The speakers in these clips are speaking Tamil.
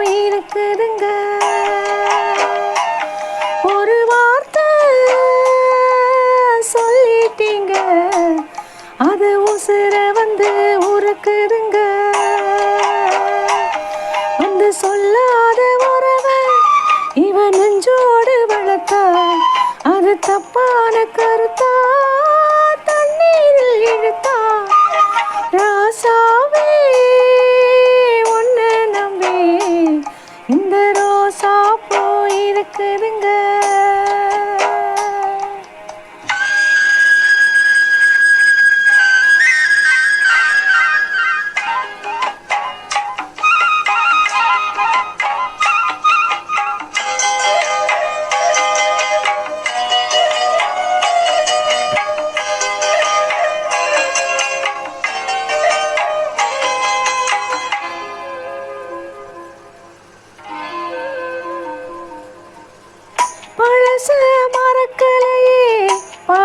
போயிருக்குதுங்க. ஒரு வார்த்தை சொல்லிட்டீங்க. அது உசுர வந்து உருக்குது. இருக்குதுங்க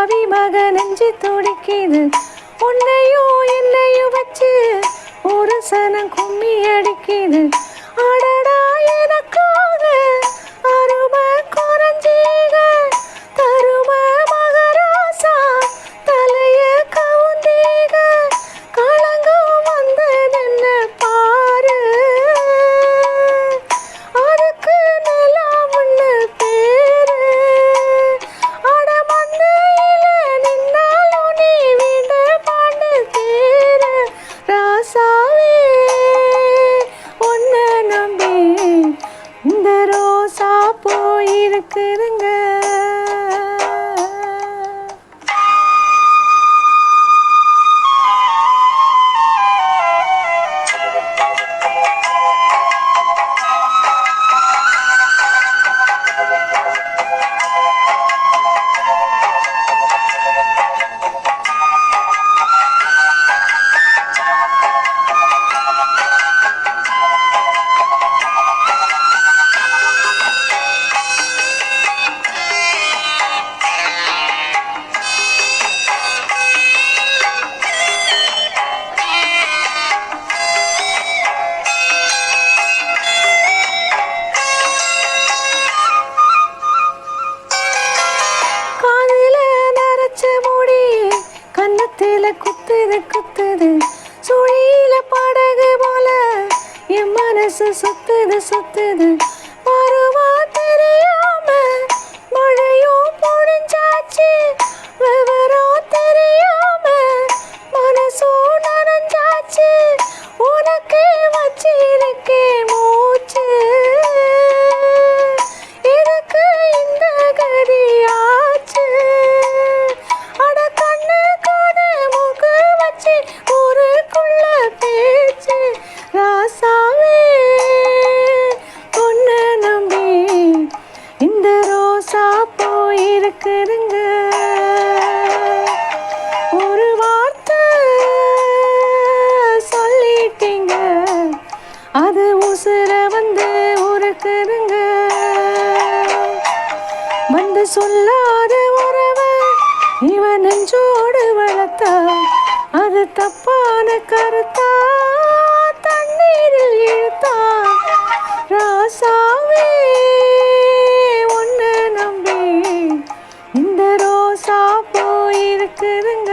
பாவி மக நெஞ்சு துடிக்கிது. உன்னையும் என்னையும் வச்சு ஒரு சனம் கும்மி அடிக்கிது. something. நடக்குதுங்க ஒரு வார்த்தை சொல்லிட்டீங்க. அது உசுர வந்து உருக்குதுங்க. வந்து சொல்லாத உறவை இவன் நெஞ்சோடு வளர்த்தா அது தப்பான கருத்தா? பார்க்குதுங்க